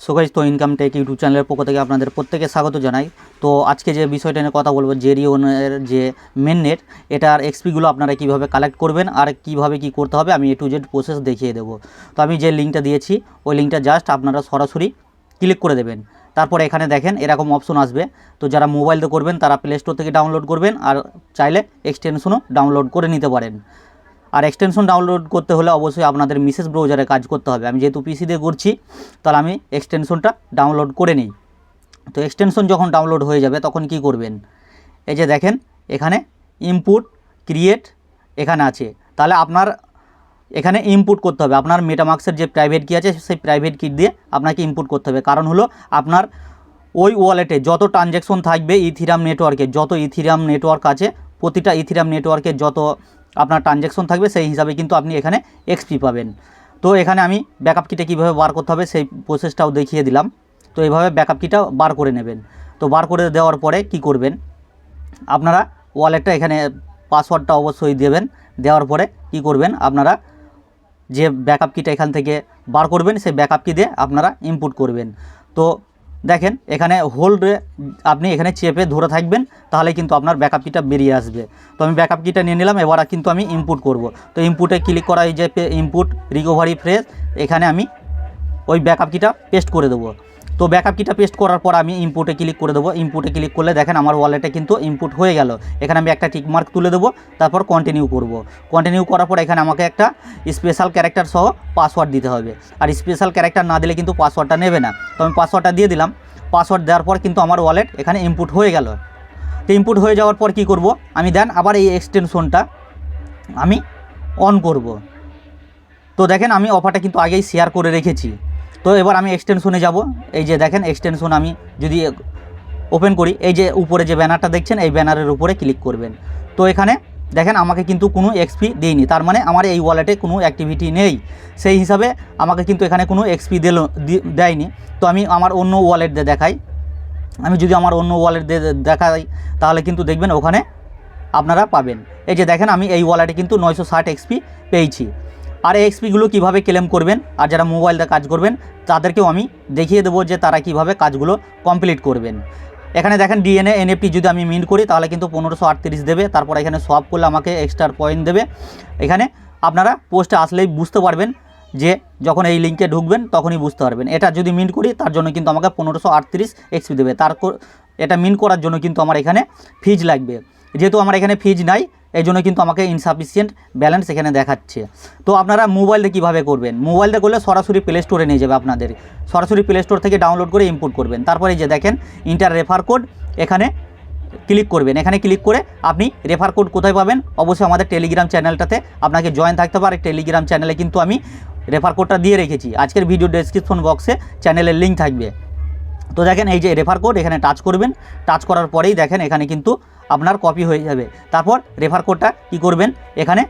সোগাইজ তো income tech YouTube চ্যানেলের পক্ষ থেকে আপনাদের প্রত্যেকে স্বাগত জানাই। তো আজকে যে বিষয়টা নিয়ে কথা বলব জেরিওনের যে মেন নেট এটার এক্সপিগুলো আপনারা কীভাবে কালেক্ট করবেন আর কীভাবে কি করতে হবে, আমি এ টু জেড প্রসেস দেখিয়ে দেবো। তো আমি যে লিঙ্কটা দিয়েছি, ওই লিঙ্কটা জাস্ট আপনারা সরাসরি ক্লিক করে দেবেন। তারপর এখানে দেখেন, এরকম অপশন আসবে। তো যারা মোবাইলতে করবেন, তারা প্লে স্টোর থেকে ডাউনলোড করবেন আর চাইলে এক্সটেনশনও ডাউনলোড করে নিতে পারেন। আর এক্সটেনশন ডাউনলোড করতে হলে অবশ্যই আপনাদের মিসেস ব্রাউজারে কাজ করতে হবে। আমি যেহেতু পিসি দিয়ে করছি তাহলে আমি এক্সটেনশনটা ডাউনলোড করে নিই। তো এক্সটেনশন যখন ডাউনলোড হয়ে যাবে, তখন কি করবেন? এই যে দেখেন, এখানে ইনপুট ক্রিয়েট এখানে আছে। তাহলে আপনার এখানে ইনপুট করতে হবে। আপনার মেটামার্ক্সের যে প্রাইভেট কি আছে, সেই প্রাইভেট কি দিয়ে আপনাকে ইনপুট করতে হবে। কারণ হলো, আপনার ওই ওয়ালেটে যত ট্রানজ্যাকশন থাকবে ইথিরাম নেটওয়ার্কে যত ইথিরাম নেটওয়ার্ক আছে, প্রতিটা ইথিরাম নেটওয়ার্কে যত আপনার ট্রানজ্যাকশন থাকবে, সেই হিসাবে কিন্তু আপনি এখানে এক্সপি পাবেন। তো এখানে আমি ব্যাকআপ কিটা কীভাবে বার করতে হবে সেই প্রসেসটাও দেখিয়ে দিলাম। তো এইভাবে ব্যাকআপ কিটা বার করে নেবেন। তো বার করে দেওয়ার পরে কি করবেন? আপনারা ওয়ালেটটা এখানে পাসওয়ার্ডটা অবশ্যই দেবেন। দেওয়ার পরে কি করবেন? আপনারা যে ব্যাকআপ কিটা এখান থেকে বার করবেন, সেই ব্যাকআপ কি দিয়ে আপনারা ইনপুট করবেন। তো দেখেন, এখানে হোল্ডে আপনি এখানে চেপে ধরে থাকবেন, তাহলে কিন্তু আপনার ব্যাকআপ কিটা বেরিয়ে আসবে। তো আমি ব্যাকআপ কিটা নিয়ে নিলাম, এবার কিন্তু আমি ইনপুট করব। তো ইনপুটে ক্লিক করা এই যে ইনপুট রিকভারি ফ্রেজ এখানে আমি ওই ব্যাকআপ কিটা পেস্ট করে দেবো। তো ব্যাকআপ কিটা পেস্ট করার পর আমি ইনপুটে ক্লিক করে দেবো। ইনপুটে ক্লিক করলে দেখেন আমার ওয়ালেটে কিন্তু ইনপুট হয়ে গেল। এখানে আমি একটা টিকমার্ক তুলে দেবো, তারপর কন্টিনিউ করব। কন্টিনিউ করার পর এখানে আমাকে একটা স্পেশাল ক্যারেক্টার সহ পাসওয়ার্ড দিতে হবে। আর স্পেশাল ক্যারেক্টার না দিলে কিন্তু পাসওয়ার্ডটা নেবে না। তো আমি পাসওয়ার্ডটা দিয়ে দিলাম। পাসওয়ার্ড দেওয়ার পর কিন্তু আমার ওয়ালেট এখানে ইনপুট হয়ে গেল। তো ইনপুট হয়ে যাওয়ার পর কি করব? আমি দেন আবার এই এক্সটেনশনটা আমি অন করব। তো দেখেন আমি অফারটা কিন্তু আগেই শেয়ার করে রেখেছি। তো এবার আমি এক্সটেনশনে যাব। এই যে দেখেন এক্সটেনশন আমি যদি ওপেন করি, এই যে উপরে যে ব্যানারটা দেখছেন, এই ব্যানারের উপরে ক্লিক করবেন। তো এখানে দেখেন, আমাকে কিন্তু কোনো এক্সপি দেয়নি। তার মানে আমার এই ওয়ালেটে কোনো অ্যাক্টিভিটি নেই। সেই হিসাবে আমাকে কিন্তু এখানে কোনো এক্সপি দিল দেয়নি। তো আমি আমার অন্য ওয়ালেট দিয়ে দেখাই। আমি যদি আমার অন্য ওয়ালেট দিয়ে দেখাই, তাহলে কিন্তু দেখবেন ওখানে আপনারা পাবেন। এই যে দেখেন, আমি এই ওয়ালেটে কিন্তু নয়শো ষাট এক্সপি পেয়েছি। আর এই এক্সপিগুলো কীভাবে ক্লেম করবেন? আর যারা মোবাইল দিয়ে কাজ করবেন, তাদেরকেও আমি দেখিয়ে দেবো যে তারা কীভাবে কাজগুলো কমপ্লিট করবেন। এখানে দেখেন ডিএনএ এনএফটি যদি আমি মিন্ট করি, তাহলে কিন্তু পনেরোশো আটত্রিশ দেবে। তারপর এখানে সোয়াপ করলে আমাকে এক্সট্রা পয়েন্ট দেবে। এখানে আপনারা পোস্টে আসলেই বুঝতে পারবেন যে যখন এই লিঙ্কে ঢুকবেন, তখনই বুঝতে পারবেন। এটা যদি মিন্ট করি, তার জন্য কিন্তু আমাকে পনেরোশো আটত্রিশ এক্সপি দেবে। তার এটা মিন্ট করার জন্য কিন্তু আমার এখানে ফিজ লাগবে। যেহেতু আমার এখানে ফিজ নাই এই জন্য কিন্তু আমাকে ইনসাফিসিয়েন্ট ব্যালেন্স এখানে দেখাচ্ছে। তো আপনারা মোবাইলে কীভাবে করবেন? মোবাইলে করলে সরাসরি প্লে স্টোরে নিয়ে যাবে আপনাদের। সরাসরি প্লে স্টোর থেকে ডাউনলোড করে ইম্পোর্ট করবেন। তারপরে যে দেখেন ইন্টার রেফার কোড এখানে ক্লিক করবেন। এখানে ক্লিক করে আপনি রেফার কোড কোথায় পাবেন? অবশ্যই আমাদের টেলিগ্রাম চ্যানেলটাতে আপনাকে জয়েন থাকতে আর টেলিগ্রাম চ্যানেলে কিন্তু আমি রেফার কোডটা দিয়ে রেখেছি। আজকের ভিডিও ডেসক্রিপশন বক্সে চ্যানেলের লিঙ্ক থাকবে। তো দেখেন এই যে রেফার কোড এখানে টাচ করবেন টাচ করার পরেই দেখেন এখানে কিন্তু আপনার কপি হয়ে যাবে। তারপর রেফার কোডটা কী করবেন? এখানে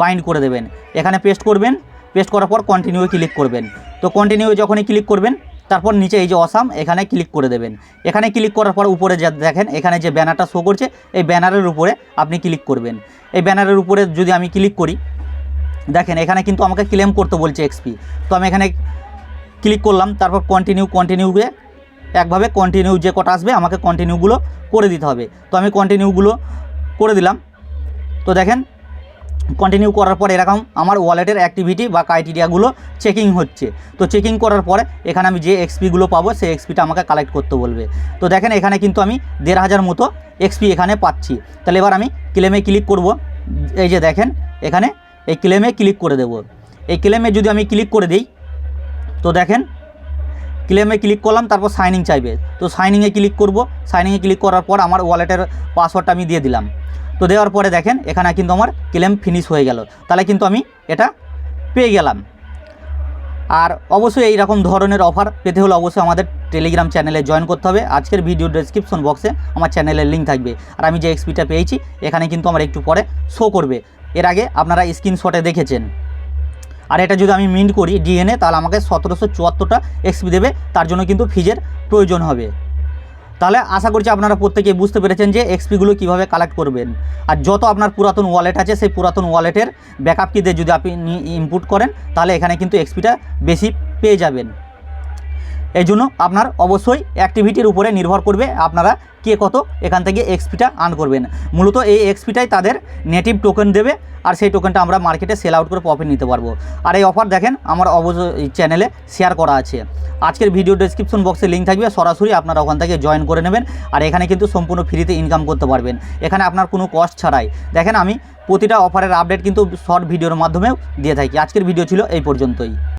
বাইন্ড করে দেবেন। এখানে পেস্ট করবেন পেস্ট করার পর কন্টিনিউ ক্লিক করবেন। তো কন্টিনিউ যখনই ক্লিক করবেন, তারপর নিচে এই যে অসাম এখানে ক্লিক করে দেবেন। এখানে ক্লিক করার পর উপরে যা দেখেন, এখানে যে ব্যানারটা শো করছে, এই ব্যানারের উপরে আপনি ক্লিক করবেন। এই ব্যানারের উপরে যদি আমি ক্লিক করি, দেখেন এখানে কিন্তু আমাকে ক্লেম করতে বলছে এক্সপি তো আমি এখানে ক্লিক করলাম, তারপর কন্টিনিউ কন্টিনিউকে একভাবে কন্টিনিউ যে কটা আসবে, আমাকে কন্টিনিউগুলো করে দিতে হবে। তো আমি কন্টিনিউগুলো করে দিলাম। তো দেখেন কন্টিনিউ করার পর এরকম আমার ওয়ালেটের অ্যাক্টিভিটি বা ক্রাইটেরিয়াগুলো চেকিং হচ্ছে। তো চেকিং করার পরে এখানে আমি যে এক্সপিগুলো পাবো, সেই এক্সপিটা আমাকে কালেক্ট করতে বলবে। তো দেখেন, এখানে কিন্তু আমি দেড় হাজার মতো এক্সপি এখানে পাচ্ছি। তাহলে এবার আমি ক্লেমে ক্লিক করব। এই যে দেখেন, এখানে এই ক্লেমে ক্লিক করে দেব। এই ক্লেমে যদি আমি ক্লিক করে দিই, তো দেখেন ক্লেমে ক্লিক করলাম, তারপর সাইনিং চাইবে। তো সাইনিংয়ে ক্লিক করব। সাইনিংয়ে ক্লিক করার পর আমার ওয়ালেটের পাসওয়ার্ডটা আমি দিয়ে দিলাম। তো দেওয়ার পরে দেখেন, এখানে কিন্তু আমার ক্লেম ফিনিশ হয়ে গেল। তাহলে কিন্তু আমি এটা পেয়ে গেলাম। আর অবশ্যই এই রকম ধরনের অফার পেতে হলে অবশ্যই আমাদের টেলিগ্রাম চ্যানেলে জয়েন করতে হবে। আজকের ভিডিও ডেসক্রিপশন বক্সে আমার চ্যানেলের লিঙ্ক থাকবে। আর আমি যে এক্সপিটা পেয়েছি, এখানে কিন্তু আমার একটু পরে শো করবে। এর আগে আপনারা স্ক্রিনশটে দেখেছেন। আর এটা যদি আমি মিন্ট করি ডিএনএ তাহলে আমাকে সতেরোশো চুয়াত্তরটা এক্সপি দেবে, তার জন্য কিন্তু ফিজের প্রয়োজন হবে। তাহলে আশা করছি আপনারা প্রত্যেকে বুঝতে পেরেছেন যে এক্সপিগুলো কীভাবে কালেক্ট করবেন। আর যত আপনার পুরাতন ওয়ালেট আছে, সেই পুরাতন ওয়ালেটের ব্যাকআপ কি দিয়ে যদি আপনি ইনপুট করেন, তাহলে এখানে কিন্তু এক্সপিটা বেশি পেয়ে যাবেন। এই জন্য আপনার অবশ্যই অ্যাক্টিভিটির উপরে নির্ভর করবে আপনারা কে কত এখান থেকে এক্সপিটা আর্ন করবেন। মূলত এই এক্সপিটাই তাদের নেটিভ টোকেন দেবে আর সেই টোকেনটা আমরা মার্কেটে সেল আউট করে প্রফিট নিতে পারব। আর এই অফার দেখেন আমার অবশ্যই চ্যানেলে শেয়ার করা আছে। আজকের ভিডিও ডেসক্রিপশন বক্সে লিঙ্ক থাকবে, সরাসরি আপনারা ওখান থেকে জয়েন করে নেবেন আর এখানে কিন্তু সম্পূর্ণ ফ্রিতে ইনকাম করতে পারবেন। এখানে আপনার কোনো কস্ট ছাড়াই। দেখেন আমি প্রতিটা অফারের আপডেট কিন্তু শর্ট ভিডিওর মাধ্যমেও দিয়ে থাকি। আজকের ভিডিও ছিল এই পর্যন্তই।